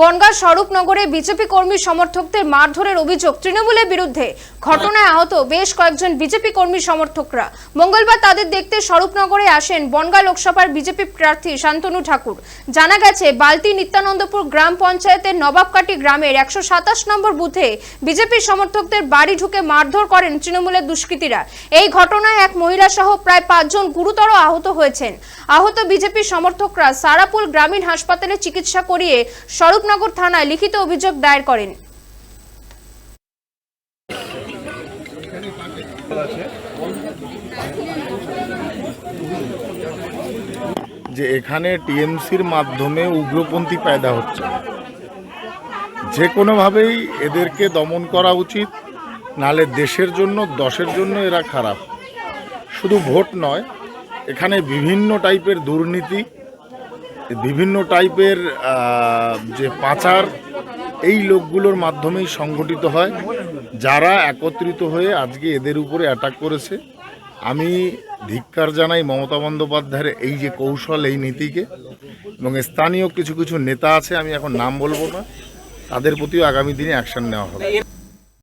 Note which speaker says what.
Speaker 1: Bongaon স্বরূপনগরে BJP কর্মী সমর্থকদের মারধরের অভিযোগ তৃণমূলের বিরুদ্ধে। ঘটনায় আহত বেশ কয়েকজন বিজেপি কর্মী সমর্থকরা। মঙ্গলবার তাদের দেখতে স্বরূপনগরে আসেন বনগাঁ লোকসভার বিজেপি প্রার্থী শান্তনু ঠাকুর। জানা গেছে, বালতি নিত্যানন্দপুর গ্রাম পঞ্চায়েতের নবাবকাটি গ্রামের একশো সাতাশ নম্বর বুথে বিজেপি সমর্থকদের বাড়ি ঢুকে মারধর করেন তৃণমূলের দুষ্কৃতীরা। এই ঘটনায় এক মহিলা সহ প্রায় পাঁচজন গুরুতর আহত হয়েছেন। আহত বিজেপি সমর্থকরা সারাপুল গ্রামীণ হাসপাতালে চিকিৎসা করিয়ে স্বরূপনগর থানায় লিখিত অভিযোগ দায়ের করেন।
Speaker 2: যে এখানে টিএমসির মাধ্যমে উগ্রপন্থী পায়দা হচ্ছে। যে কোনোভাবেই এদেরকে দমন করা উচিত, নালে দেশের জন্য, দশের জন্য এরা খারাপ। শুধু ভোট নয়, এখানে বিভিন্ন টাইপের দুর্নীতি বিভিন্ন টাইপের যে পাচার, এই লোকগুলোর মাধ্যমেই সংগঠিত হয়। যারা একত্রিত হয়ে আজকে এদের উপরে অ্যাটাক করেছে, আমি ধিক্কার জানাই মমতা বন্দ্যোপাধ্যায়ের এই যে কৌশল, এই নীতিকে, এবং স্থানীয় কিছু কিছু নেতা আছে, আমি এখন নাম বলব না, তাদের প্রতিও আগামী দিনে অ্যাকশন নেওয়া হবে।